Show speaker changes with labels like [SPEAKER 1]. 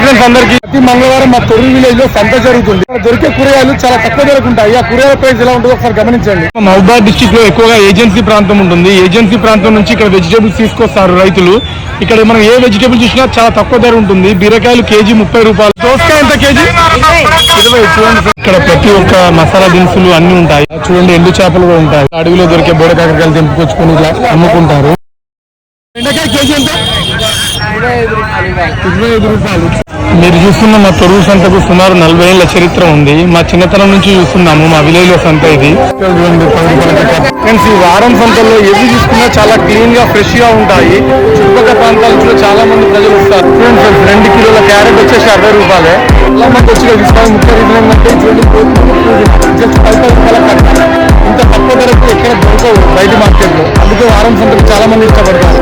[SPEAKER 1] Friends అందరికి. ప్రతి మంగళవారం మా తొలి విలేజ్లో సంత జరుగుతుంది. దొరికే కూరగాయలు చాలా తక్కువ ధరకు ఉంటాయి ఆ కూరగాయల ప్రైస్ ఎలా ఉంటుందో ఒకసారి గమనించండి. మహబాద్ డిస్టిక్లో ఎక్కువగా ఏజెన్సీ ప్రాంతం ఉంటుంది. ఏజెన్సీ ప్రాంతం నుంచి ఇక్కడ వెజిటేబుల్స్ తీసుకొస్తారు రైతులు. ఇక్కడ మనం ఏ వెజిటేబుల్ చూసినా చాలా తక్కువ ధర ఉంటుంది. బీరకాయలు కేజీ ముప్పై రూపాయలు. దోసకాయ ఎంత కేజీ? ఇరవై. చూడండి. ఇక్కడ ప్రతి ఒక్క మసాలా దినుసులు అన్ని ఉంటాయి. చూడండి ఎండు చేపలు కూడా ఉంటాయి. అడవిలో దొరికే బోడ కాకరకాయలు తెంపుకొచ్చుకొని ఇట్లా అమ్ముకుంటారు. బెండకాయ కేజీ ఎంత? ఇరవై ఐదు రూపాయలు. మీరు చూస్తున్న మా తొరుగు సంతకు సుమారు నలభై ఏళ్ళ చరిత్ర ఉంది. మా చిన్నతనం నుంచి చూస్తున్నాము మా విలేజ్లో సంత ఇది. ఫ్రెండ్స్ ఈ వారం సంతల్లో ఏది తీసుకున్నా చాలా క్లీన్గా ఫ్రెష్గా ఉంటాయి. చుట్టుపక్కల ప్రాంతాల నుంచి చాలా మంది ప్రజలు వస్తారు. ఫ్రెండ్స్ రెండు కిలోల క్యారెట్ వచ్చేసి అరవై రూపాయలే. వచ్చి తీసుకోవాలి రూపాయల ఇంత తక్కువ ధరకు ఎక్కడ దొరకవు బయట మార్కెట్లో అందుకే వారం సంతకు చాలా మంది ఇష్టపడతారు.